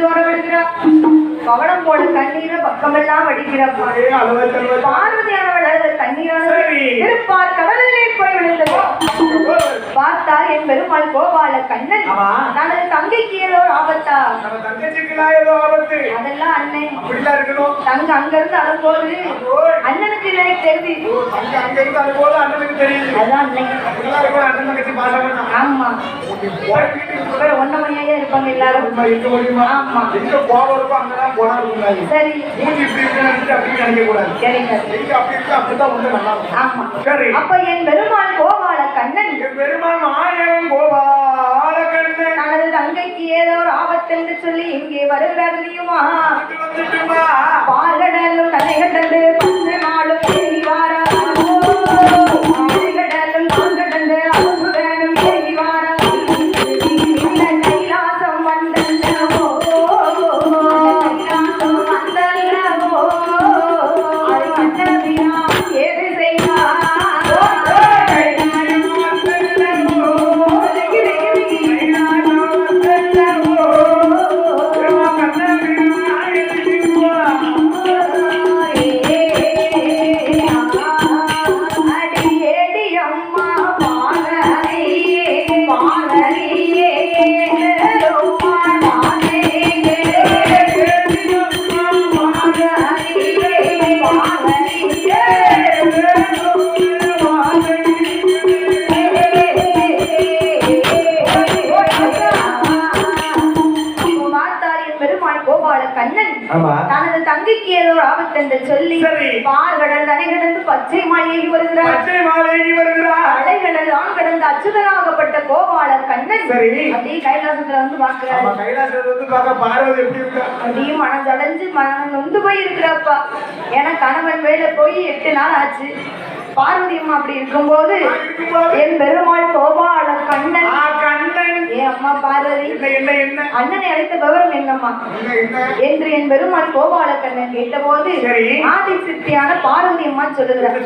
ஜோர விடுகிறார் கவனம் போல கண்ணீரை பக்கமெல்லாம் வடிக்கிறப்பா ஒரே அழுவ சரி. திருப்பார் கடலிலே போய் விழுந்தது பார்த்தார் என் பெருமாள் கோபால கண்ணன். தனது தங்கைக்கு ஏதோ ஆபத்தா? அதெல்லாம் அண்ணன் தங்க அங்க இருந்து அழும்போது ஓய், அண்ணனுக்கு எனக்கு தெரியுது. அதான் அண்ணன் ஆமா. ஒன்ன மணியாயே இருப்பாங்க எல்லாரும். ஆமா. சரி. சரிங்க. ஆமா. சரி. அப்ப என் பெருமாள் கோபால கண்ணன் என் பெருமாள் மாயவன் கோபால கண்ணன். தனது தங்கைக்கு ஏதோ ஒரு ஆபத்து என்று சொல்லி இங்கே வருகிறார் தெரியுமா? வந்துட்டுமா? பார்கடலும் தலைகடந்து பத்து பச்சை மாளிகை வருகிறார். பச்சை மாலைக்கு வருகிறார். அலைகடல் ஆண் கடந்த அச்சுதனாகப்பட்ட கோபால கண்ணன். சரி. அப்படியே கைலாசத்துல வந்து பாக்குறாரு ஆமா கைலாசத்துல வந்து பார்க்க பார்வதி எப்படி இருக்கா? அப்படியே மனம் தடைஞ்சு மனம் நொந்து போய் இருக்கிறப்பா ஏன்னா கணவன் வேலை போய் எட்டு நாள் ஆச்சு. பார்வதி அம்மா அப்படி இருக்கும்போது என் பெருமாள் கோபால கண்ணன். கண்ணன். ஏ அம்மா பார்வதி. அண்ணனை அழைத்த விவரம் என்னம்மா? என்ன என்ன? என்று என் பெருமாள் கோபால கண்ணன் கேட்டபோது. ஆதி சித்தியான பார்வதி அம்மா சொல்லுகிறார்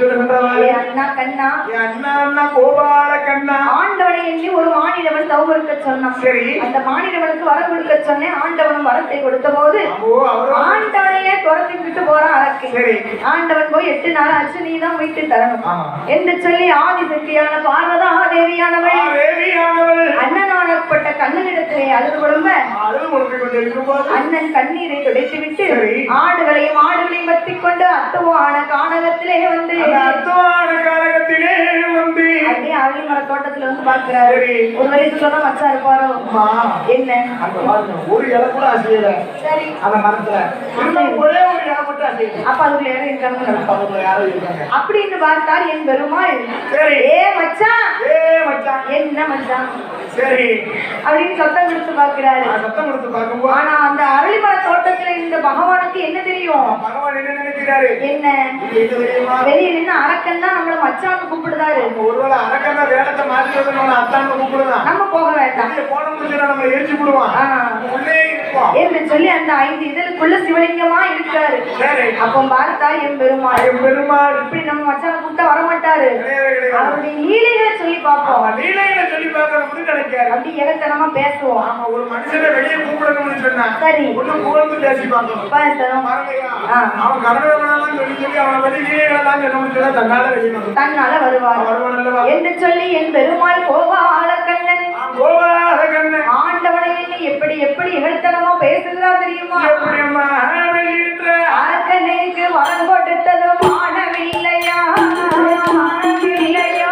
அண்ணா கண்ணா. என் அண்ணா அண்ணா கோபால கண்ணா. ஆண்டவனை எண்ணி ஒரு மாநிலவன் தவம் இருக்க சொன்னான். சரி. அந்த மாநிலவனுக்கு வரம் கொடுக்க சொன்னேன். ஆண்டவனும் வரத்தை கொடுத்த போது ஆண்டவனையே துரத்தி விட்டு போறான் ஆண்டவன் போய் எட்டு நாள் ஆச்சு நீ தான் மீட்டு தரணும். என்று சொல்லி ஆதிசக்தியான பார்வதா தேவியானவள் அண்ணனானப்பட்ட கண்ணனிடத்திலே அழுது குடும்ப அண்ணன் கண்ணீரை துடைத்து விட்டு. ஆடுகளையும் ஆடுகளையும் பத்திக் கொண்டு அத்துவான கானகத்திலே வந்து காலகத்திலே வந்து அப்படியே அரளி மர தோட்டத்துல வந்து பார்க்கிறாரு. சரி. ஒரு வரைக்கும் சொன்னா மச்சா இருப்பாரோ? என்ன? ஒரு இலை கூட அசையல. சரி. அந்த மரத்துல. ஒரே ஒரு இலை மட்டும் அசையல. அப்ப அதுக்குள்ள யாரும் இருக்காங்க. அப்படின்னு பார்த்தார் என் பெருமாள். சரி. ஏ மச்சான். ஏ மச்சான். என்ன மச்சான்? சரி. அப்படின்னு சத்தம் கொடுத்து பார்க்கிறாரு. சத்தம் கொடுத்து பார்க்கும்போது ஆனா அந்த அரளிமர தோட்டத்துல இந்த பகவானுக்கு என்ன தெரியும்? பகவான் என்ன நினைக்கிறாரு? என்ன? வெளியே நின்று அரக்கன் தான் நம்மள மச்சான்னு கூப்பிடுதாரு. ஒருவேளை அரக்கன்னா வேடத்தை மாத்தி அத்தான்னு கூப்பிடுதான். நம்ம போக வேண்டாம். போன முடிச்சுனா நம்ம எரிச்சு விடுவான். உள்ளே என்று சொல்லி அந்த ஐந்து இதழுக்குள்ள சிவலிங்கமா இருக்காரு அப்போ பார்த்தார் என் பெருமாள் என் பெருமாள் இப்படி நம்ம மச்சான கூப்பிட்டா வரமாட்டாரு. கிடையவே கிடையாது. அவருடைய லீலைகளை சொல்லி பார்ப்போம். லீலையில சொல்லி பார்க்கறது நினைக்காரு அப்படி இலக்கணமா பேசுவோம். ஆமா ஒரு மனுஷனை வெளியே கூப்பிடணும்னு சொன்னா சரி. ஒண்ணு புகழ்ந்து பேசி பார்க்கணும். பேசணும். அவன் கடவுளெல்லாம் சொல்லி சொல்லி அவனை பத்தி லீலைகளெல்லாம் சொல்லணும்னு சொன்னா தன்னால வெளியே. தன்னால வருவான் அல்லவா? என்று சொல்லி என் பெருமாள் கோபால கண்ணன் ஆண்டவனை எண்ணி எப்படி எப்படி இகழ்த்தனமா பேசுகிறார் தெரியுமா? அரக்கனுக்கு வரம் கொடுத்ததும் ஆனவில்லையா ஆனவில்லையோ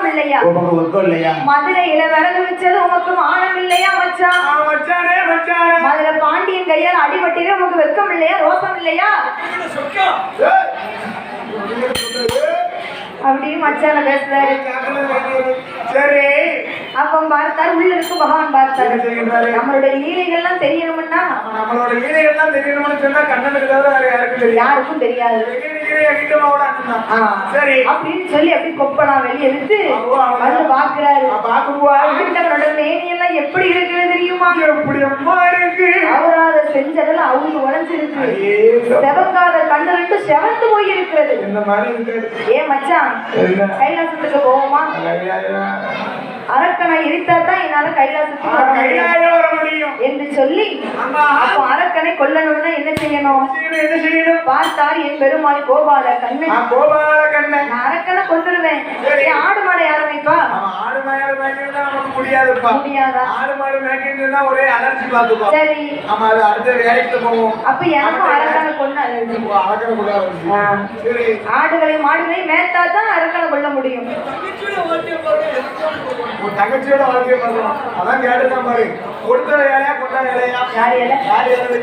உனக்கு வெட்கம் இல்லையா உமக்கு ஒர்க்கம் இல்லையா? மதுரையில விறகு வச்சது உனக்கு மானம் இல்லையா மச்சான் மச்சானே மச்சானே. மதுரை பாண்டியன் கையால் அடிபட்டீரே உனக்கு வெட்கம் இல்லையா ரோசம் இல்லையா. அப்படின்னு மச்சான பேசுறாரு. சரி. அப்ப பார்த்தார் உள்ள இருக்கும் பகவான் பார்த்தாரு. நம்மளுடைய லீலைகள்லாம் தெரியணும்னா? நம்மளோட லீலைகள்லாம் தெரியணும்னு சொன்னா கண்ணனுக்கு தவிர யாருக்கும் தெரியாது. சரி அப்படின்னு சொல்லி அப்படி கொப்பனா வெளிய எடுத்து வந்து பாக்குறாரு பாக்குவா ஆண்டவனோட மேனியெல்லாம் எப்படி இருக்குது தெரியுமா? எப்படி அம்மா இருக்கு? அவராத செஞ்சதெல்லாம் அவங்க உழைஞ்சிருக்கு ஐயே, செவங்காத கண்ணு ரெண்டு செவந்து போய் இருக்கிறது இந்த மாதிரி மச்சான்? கைலாசத்துக்கு போவோமா? அரக்கனை தான் என்னால கைலாசத்துக்கு வர முடியும். என்று சொல்லி. அப்போ அரக்கனை கொல்லணும்னா என்ன செய்யணும், என்ன செய்யணும்? பார்த்தார் என் பெருமாள் கோபால கண்ணன் கோபால கண்ணன் நான் அரக்கனை கொண்டுருவேன் ஆடு மாடை அவன் ஆடு மாடு மேய்க்கிறதா நமக்கு முடியாதுப்பா. முடியாதா? ஆடு மாடு மேய்க்கிறதுனா ஒரே அலர்ஜி பார்த்துப்பா. சரி. ஆமா அது அடுத்த வேலைக்கு போவோம். அப்ப எனக்கும் அரக்கனை கொண்டு அலர்ஜி அழகிற கூடாது ஆ. சரி. ஆடுகளை மாடுகளை தான் அரக்கனை கொள்ள முடியும். தங்கச்சியோட வாழ்க்கையை பார்க்கலாம் அதான் கேட்டுதான் பாரு. கொடுத்த வேலையா கொண்ட வேலையா யார் எல யார் வேலை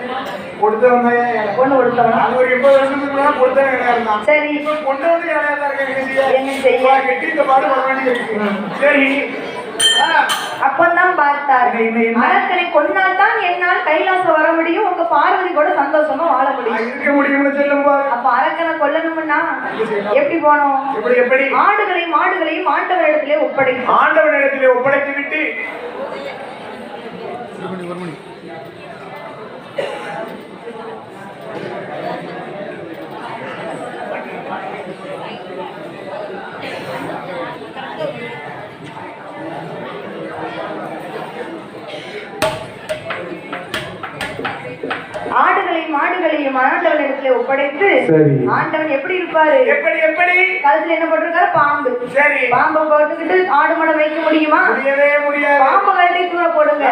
கொடுத்தவங்க ஏழை. பொண்ணு கொடுத்தவனா? அது ஒரு எண்பது வருஷத்துக்கு முன்னாடி கொடுத்த வேலையா இருந்தான் சரி. இப்ப கொண்டு வந்து வேலையா தான் இருக்க என்ன செய்ய? கெட்டி இந்த பாடு வர வேண்டியது சரி. அப்பந்தான்? அரக்கனை கொன்னால் தான் என்னால் கைலாசம் வர முடியும். உங்க பார்வதி கூட சந்தோஷமா வாழ முடியும். அப்ப அரக்கனை கொல்லணும்னா எப்படி போனோம் எப்படி எப்படி? ஆடுகளையும் மாடுகளையும் ஆண்டவரிடத்திலே ஒப்படைக்கும் ஆண்டவனிடத்திலே ஒப்படைத்து விட்டு ஆடுகளையும் மாடுகளையும் ஆண்டவனிடத்திலே ஒப்படைத்து. ஆண்டவன் எப்படி இருப்பாரு? எப்படி எப்படி? கழுத்துல என்ன போட்டிருக்காரு? பாம்பு. சரி. பாம்பை போட்டுக்கிட்டு ஆடு மாடை வைக்க முடியுமா? முடியவே முடியாது. பாம்பை கழட்டி தூர போடுங்க.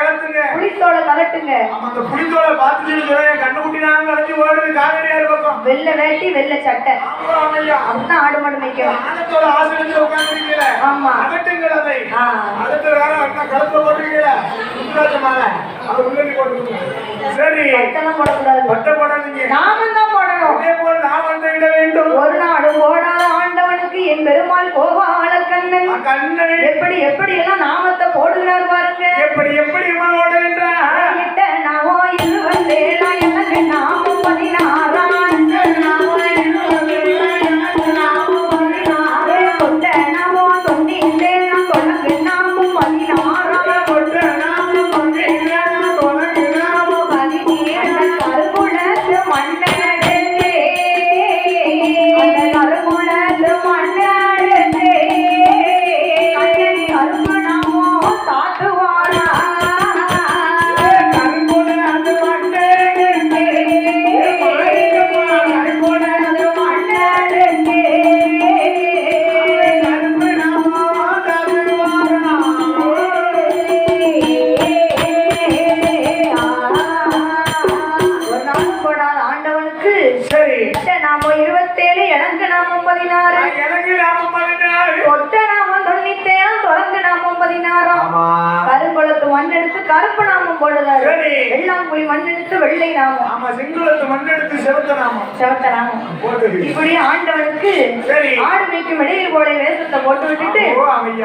கலத்துங்க புளித்தோலை கலட்டுங்க. அந்த புளித்தோலை பார்த்துட்டு கண்ணுக்குட்டி நான் கலந்து ஓடுது காவேரியார் பக்கம். வெள்ளை வேட்டி வெள்ளை சட்டை. அப்படிதான் ஆடு மாடு வைக்கணும் ஆனத்தோட ஆசிரியத்தில் உட்கார்ந்துருக்கீங்களே. ஆமா. அகட்டுங்கள் அதை. அடுத்து வேற கழுத்துல போட்டிருக்கீங்களே. சரி. பட்டை போடாதீங்க. நாமம் தான் போடணும். அதே போல நான் வந்து இட வேண்டும். ஒரு நாடு ஓடாத ஆண்டவனுக்கு என் பெருமாள் கோபால கண்ணன் கண்ணை எப்படி எப்படி எல்லாம் நாமத்தை போடுகிறார் பாருங்க. எப்படி எப்படி ஓடுகின்றா போடுறாரு சரி. வெள்ளாங்குழி மண் எடுத்து வெள்ளை நாமம் ஆமா செங்குளத்து மண்ணெடுத்து செலுத்த நாமம் செவத்த நாமம் இப்படி ஆண்டவனுக்கு. ஆடு மேய்க்கும் இடையில் போட வேஷத்தை போட்டு விட்டுட்டு.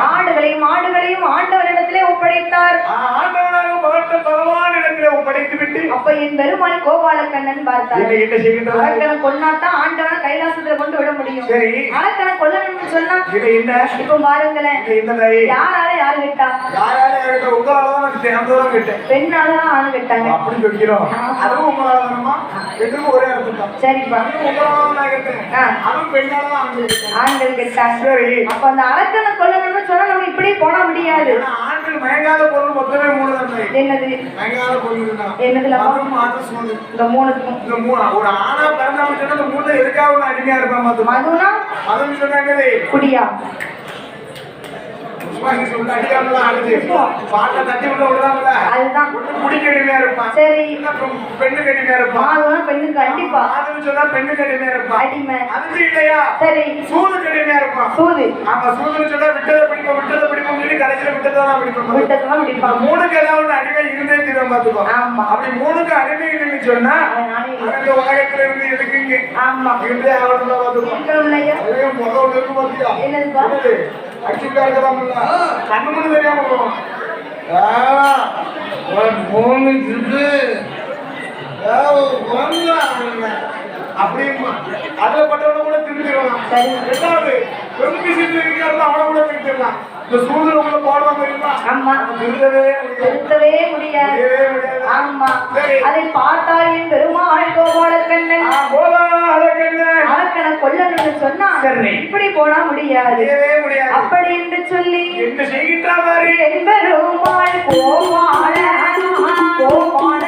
ஆடுகளையும் மாடுகளையும் ஆண்டவனிடத்திலே ஒப்படைத்தார். ஆண்டவனாக பார்த்த பகவான் இடத்திலே ஒப்படைத்து விட்டு அப்ப என் பெருமாள் கோபாலக்கண்ணன் பார்த்தார். என்ன செய்கின்றார்? அரக்கனை கொன்னாதான் ஆண்டவனை கைலாசத்துல கொண்டு விட முடியும். சரி. அரக்கனை கொல்லணும்னு சொன்னா இது என்ன? இப்ப பாருங்களேன். யாரால யாரு கேட்டா யாரால திறந்ததான் கேட்டேன் பெண்ணாலதான் ஆணு கேட்டாங்க அப்படி சொல்கிறோம் அதுவும் உங்களால தானமா ரெண்டும் ஒரே அர்த்தம் சரிப்பா. அதுவும் உங்களால தான் நான் கேட்டேன். அதுவும் பெண்ணால தான் அப்ப அந்த அரக்கனை கொல்லணும்னு சொன்னா நம்ம இப்படியே போட முடியாது. ஆண்கள் மயங்காத பொருள் மொத்தமே மூணு தான் தாய். என்னது? மயங்காத பொருள் தான் என்னதுல? இந்த மூணுக்கும். இந்த மூணு ஒரு ஆணா பிறந்தவன் சொன்னா இந்த மூணுல எதுக்காக அடிமையா இருப்பான் மதுனா? அதுவும் சொன்னாங்களே. குடியா? புஷ்பாங்கி சொல்லி அடிக்காமல ஆடுது பாட்டை தட்டி உள்ள விடுறாங்கல்ல. அதுதான். ஒண்ணு குடிக்க அடிமையா இருப்பான். சரி. இல்ல பெ- பெண்ணுக்கு அடிமையா இருப்பான். மாதம் பெண்ணுக்கு கண்டிப்பா. பெண்ணுக்கு அடிமையா இருப்பான். அடிமை அது இல்லையா? சரி. சூதுக்கு அடிமையா இருப்பான். சூது. ஆமா சூதுன்னு சொன்னா விட்டதை பிடிப்போம் விட்டதை பிடிப்போம் சொல்லி கடைசியில விட்டதை தான் பிடிப்போம். விட்டதெல்லாம் இப்ப பிடிப்பான் மூணுக்கு ஏதாவது அடிமை இருந்தே தீரும் பாத்துக்கோ ஆமா. அப்படி மூணுக்கு அடிமை இல்லைன்னு சொன்னா இந்த உலகத்துல இருந்து எதுக்குங்க ஆமா. இருந்தே ஆகணும் தான் பாத்துக்கோ முகம் இருக்கு பாத்தியா இருக்கலாம்ல? கண்ணு மண்ணு தெரியாம ஒரு மூணு அவனுங்க. அப்படியுமா அதுல பட்டவன கூட திரும்பிடலாம் சரி. ரெண்டாவது சீட்டு இருக்கிறது அவனை கூட திருத்திடலாம். இந்த உள்ள போடுவாங்க தெரியுமா? ஆமா. திருத்தவே முடியாது. ஆமா. அதை பார்த்தால் என் பெருமாள் கோபாலக்கண்ணன். அரக்கனை கொல்லணும்னு சொன்னா. இப்படி போனா முடியாது. அப்படி என்று சொல்லி என்ன செய்கின்ற மாதிரி? பெருமாள் கோபால கோபால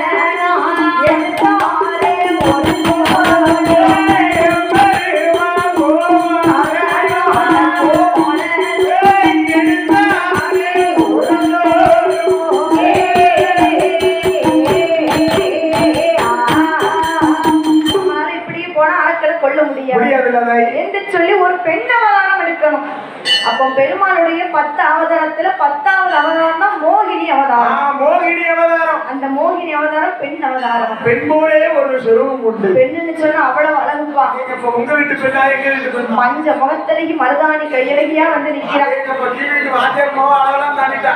பெருமாளுடைய பத்து அவதாரத்துல பத்தாவது அவதாரம் தான் மோகினி அவதாரம். மோகினி அவதாரம். அந்த மோகினி அவதாரம் பெண் அவதாரம். பெண் போலே ஒரு செருவும் உண்டு. பெண்ணுன்னு சொன்னா அவ்வளவு அழகுப்பா. உங்க வீட்டு பெண்ணா எங்க வீட்டு பெண்ணா? மஞ்ச முகத்தலகி மருதாணி கையழகியா வந்து நிக்கிறா. எங்க இப்ப கீழ் வீட்டு வாத்தியார் மோவ அழகெல்லாம் தாண்டிட்டா.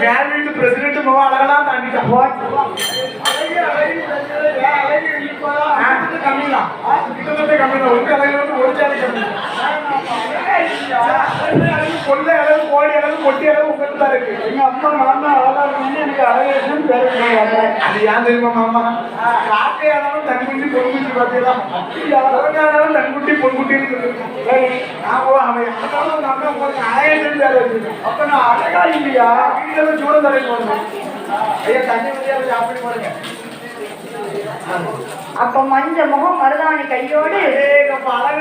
மேல் வீட்டு பிரசிடென்ட் மோவ அழகெல்லாம் தாண்டிட்டா. அழகு, அழகு, அழகு, அழகு இருப்பதா? கிட்டத்தட்ட கம்மிதான். ஆ, கிட்டத்தட்ட கம்மிதான். உங்க கோடி அழகு, கொட்டி இருக்கு. எங்க அம்மா மாமா அழகா எனக்கு அழகேசன் பேரு அது ஏன் தெரியுமா மாமா? காக்கையானாலும் தன்குட்டி பொன்குட்டி பார்த்தீங்களா? குரங்கானாலும் தன்குட்டி பொன்குட்டி இருக்குது. ஆமா, அவன் யாராலும் உங்க உங்களுக்கு அழகேசன் பேரு வச்சிருக்கான். அப்ப நான் அழகா இல்லையா வீட்டுல ஐயா தண்ணி அப்ப மஞ்ச முகம் மருதாணி கையோடு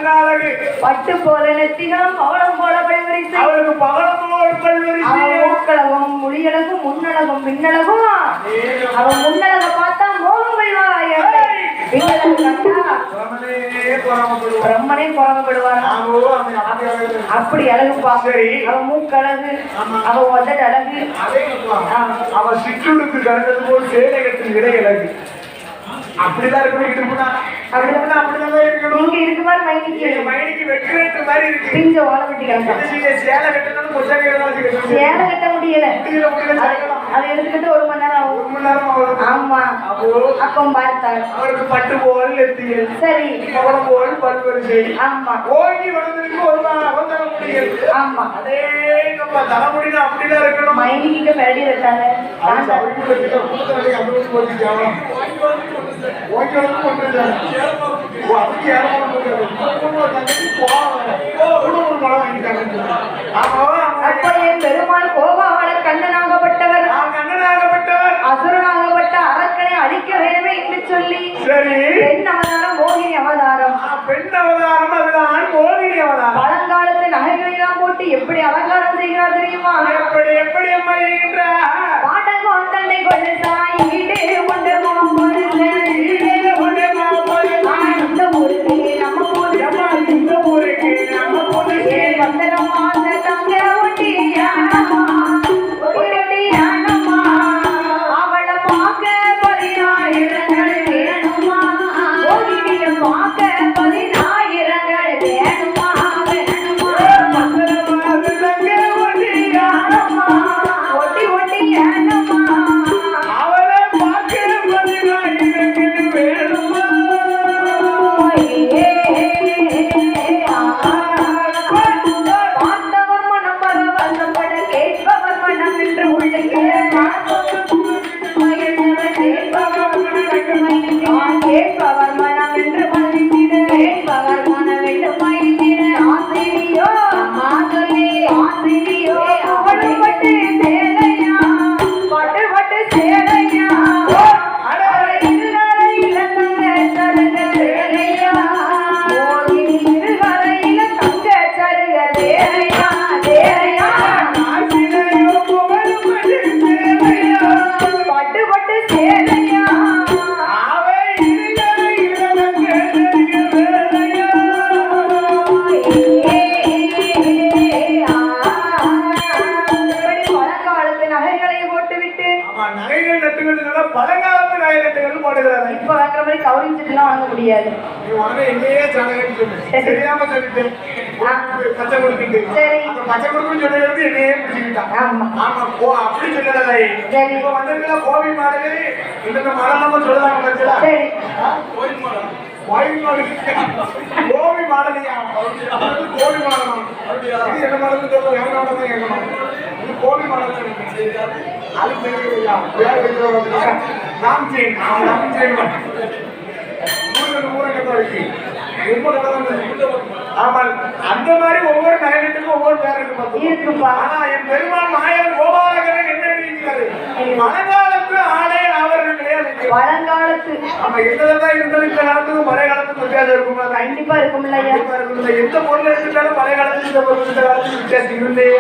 அழகு பட்டு போல நெத்திகளும் பவளம் போல பழிவரிசை அவளுக்கு பகலமோடு பல்வரிசை அவன் மூக்களவும் முடியழகும் முன்னழகும் பின்னழகும் அவன் முன்னழக பார்த்தா மோகம் கொள்வாய். பிரம்மனே அழகு. அப்படி அழகுப்பா. அவன் மூக்கழகு. அவன் உதடு அழகு. அவன் சிற்றுடுக்கு கண்டது போல் சேலை கட்டும் இடை அழகு. அப்படிதான் இருக்கணும் இருக்குன்னா அப்படிதான் அப்படிதான் இருக்கணும். இங்க இருக்கு பாரு மைனிக்கு மயனிக்கு வெற்றி மாதிரி இருக்கு. பிஞ்ச வாழ வெட்டி செய்ய? சேலை கட்டணும் கொச்சை கட்டணும் சேலை கட்ட முடியல. அது- எடுத்துக்கிட்டு ஒரு மணி நேரம் ஒரு மணி நேரம் ஆகும். ஆமா. அப்போ அப்போ பார்த்தாள் அவருக்கு பட்டு போல் நெத்தியில் சரி. பவளம் போல் பல்வரிசை. ஆமா. ஓங்கி வளர்ந்திருக்கு ஒரு அவசர முடியும் ஆமா. அதே நம்ம தலைமுடினா அப்படிதான் இருக்கணும். மைனிக்கு மிரடி விட்டாங்க அப்படி போட்டுச்சாங்க. ஓங்கி வளர்ந்து கொண்டிருக்காங்க. ஓ, அதுக்கு ஏறமான போட்டுருக்காங்க. இன்னும் ஒரு தங்கச்சி போவாங்க. இன்னும் ஒரு மரம் வாங்கிட்டாங்க. ஆமா, ஆமா. அப்ப என் பெருமாள் கோபாவள கண்ணனாகப்பட்டவர் கண்ணனாகப்பட்டவர். அசுரனாகப்பட்ட அரக்கனை அழிக்க வேண்டுமே என்று சொல்லி சரி பெண் அவதாரம் மோகினி அவதாரம் பெண் அவதாரம் அதுதான் மோகினி அவதாரம் பழங்காலத்து நகைகளை எல்லாம் போட்டு எப்படி அலங்காரம் செய்கிறார் தெரியுமா எப்படி எப்படி அம்மா? பாட்டங்கோ தன்னை கொண்டு சாயிட்டு கொண்டு சரி. கோயில் மாடல் கோயில் மாடல் கோபி மாடலையா? அது கோபி மாடலாம் இது என்ன மாடல் வேற மாடல் நாம் செய்யணும் நாம் ரொம்ப கதை ஆமாம். அந்த மாதிரி ஒவ்வொரு நகரத்துக்கும் ஒவ்வொரு பேர் இருக்கு ஆனா என் பெருமான் மாயன் கோபாலகரன் என்ன எழுதியிருக்காரு? மழைக்காலத்து ஆடை ஆவரணம் கிடையாது பழங்காலத்து நம்ம என்னதான் இருந்தாலும் இந்த காலத்துக்கும் மழை காலத்துக்கும் வித்தியாசம் இருக்குமா? கண்டிப்பா இருக்கும்ல கண்டிப்பா இருக்கும்ல. எந்த பொருள் எடுத்துட்டாலும் பழைய காலத்துக்கு இந்த பொருள் இந்த காலத்துக்கு வித்தியாசம்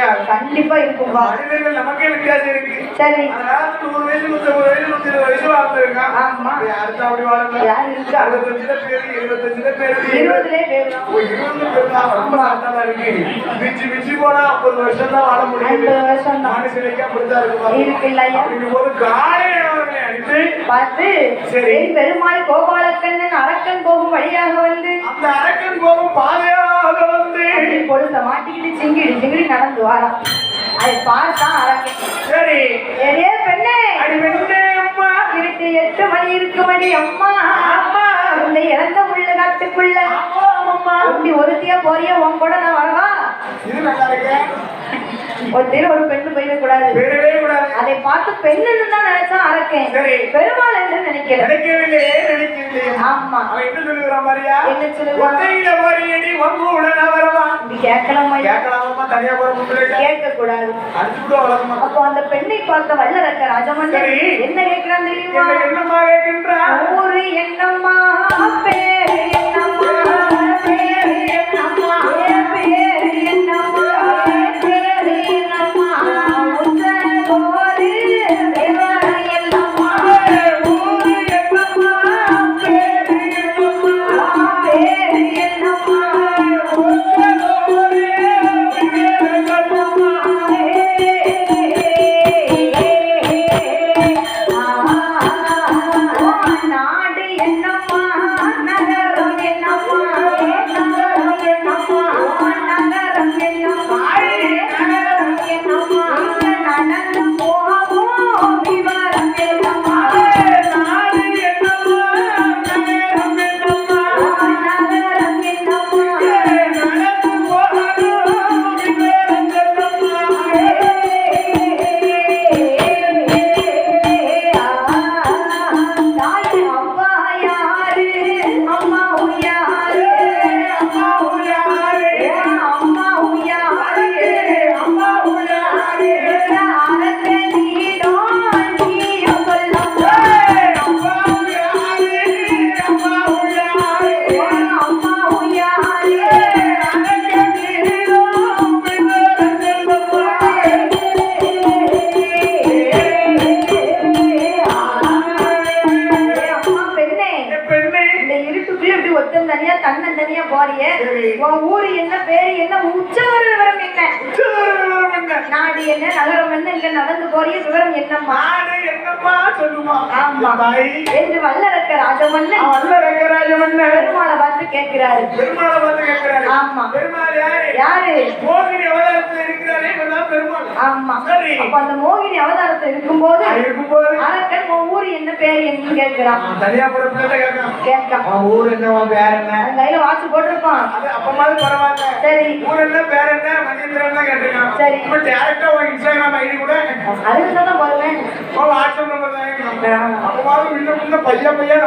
ஆகும். கண்டிப்பா இருக்கும்பா மனிதர்கள் நமக்கே வித்தியாசம் இருக்கு. சரி. அந்த காலத்துல நூறு வயசு நூத்தம்பது வயசு நூத்தி இருபது வயசு வாழ்ந்துருக்கான் ஆமா. அடுத்த அப்படி வாழல யார் இருக்கா? அறுபத்தஞ்சுல பேரு எழுபத்தஞ்சுல பேரு. இருபதுலே பேரும் ஓ, இருபது பேர் தான் ரொம்ப சாத்தாதான் இருக்கு. மிஞ்சி மிஞ்சி போனா ஐம்பது வருஷம் தான் வாழ தான் மனுஷனுக்கு அப்படித்தான் இருக்கு பாருங்க. இருக்குல்ல ஐயா? அப்படிங்கும் போது காலை அவர்களை அடித்து பார்த்து சரி. பெருமாள் கோபாலக்கண்ணன் அரக்கன் போகும் வழியாக வந்து அந்த அரக்கன் போகும் பாதையாக வந்து. பொழுத மாட்டிக்கிட்டு சிங்கிடி சிங்கிடி நடந்து வாரான். அதை பார்த்தா அரக்கன். சரி. ஏ பெண்ணே. அடி வெண்ணே அம்மா. இருட்டு எட்டு மணி இருக்கு மணி அம்மா. அம்மா. இந்த இறந்த முள்ள காட்டுக்குள்ள. அம்மா அப்படி ஒருத்தியா போறிய உன் கூட நான் வரவா? இது நல்லா இருக்கு. ஒருத்தையில ஒரு பெண்ணு போயிடக்கூடாது. அதை பார்த்து பெண்ணுன்னு தான் நினைச்சான் அரக்கன் சரி. பெருமாள் என்று நினைக்கல. நினைக்கவில்லையே நினைக்கவில்லையே ஆமா. அவன் என்ன சொல்லுகிறான் மாதிரியா என்ன சொல்லுவான்? ஒத்தையில மாறியடி வம்பு உடனே வரவா? இப்படி கேட்கலாமா? கேட்கலாமா தனியா போற முன்னாடி கேட்க கூடாது அடிச்சு விட வளர்க்க மாட்டான் அப்போ அந்த பெண்ணை பார்த்த வல்லரக்க சரி. என்ன கேட்கிறான் தெரியுமா? என்ன என்னமா கேட்கின்றான் ஊரு என்னம்மா பேரு நாடு என்ன நகரம் என்ன இங்க நடந்து போறிய விவரம் என்னம்மா? என்னம்மா சொல்லுமா? ஆமா. என்று வல்லரக்க ராஜமன்னன் அவன் ரங்கராஜன் என்ன பெருமாளை பார்த்து கேட்கிறாரு. பெருமாளை பார்த்து கேட்கிறாரு. ஆமா. பெருமாள் யாரு? யாரு? மோகினி அவதாரத்தில் இருக்கிறாரே இவர்தான் பெருமாள். ஆமா. சரி. அப்ப அந்த மோகினி அவதாரத்தை இருக்கும்போது இருக்கும்போது? அரக்கன் உன் ஊரு என்ன பேரு? என்ன கேட்கிறான். தனியா போற பிள்ளை கேட்கறான். கேட்கான் அவன் ஊர் என்ன? அவன் பேர் என்ன? அவன் கையில வாட்ச் போட்டிருப்பான். அது அப்பமாவது பரவாயில்ல. சரி. ஊர் என்ன? பேர் என்ன? மகேந்திரன் தான் கேட்டிருக்கான். சரி. இப்ப டேரக்டா உன் இன்ஸ்டாகிராம் ஐடி கூட அதுக்கு தான் போடுவேன் உன் வாட்ஸ்அப் நம்பர் தான் கேட்கணும் அப்பமாவது முன்ன முன்ன பையன் பையன்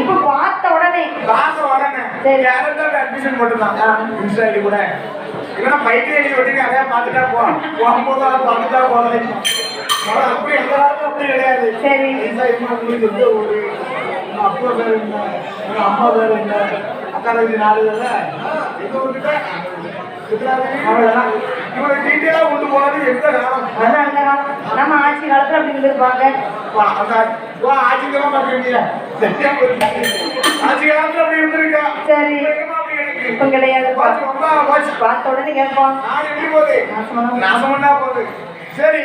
இப்ப பார்த்த உடனே. காசு வரேன் சரி. டேரக்டா அட்மிஷன் போட்டுதான் ஆ. இன்ஸ்டா ஐடி கூட. இல்லைன்னா பைக்கே எழுதி ஒட்டிட்டு அதையா பார்த்துட்டா போ. போகும்போது அதை பார்த்துட்டா போகலாம் அப்படி காலத்தும் அப்படி கிடையாது. சரி. உங்களுக்கு ஒரு அப்பா பேர் என்ன? அம்மா பேர் என்ன? அக்கா நாலு பேர்ல எங்க விட்டுட்ட அவ்வளவுதான். இவங்க டீட்டெயிலா கொண்டு போனது எந்த காலம்? அதான் அந்த காலம். நம்ம ஆட்சி காலத்துல அப்படி இருந்திருப்பாங்க. வா, ஆட்சிக்கெல்லாம் பாக்குறீங்க. ஆட்சி காலத்துல அப்படி இருந்திருக்கா? சரி. இப்ப கிடையாது. பார்த்த உடனே கேட்பான் நான் எப்படி போகுது? நாசம் பண்ணா போகுது. சரி.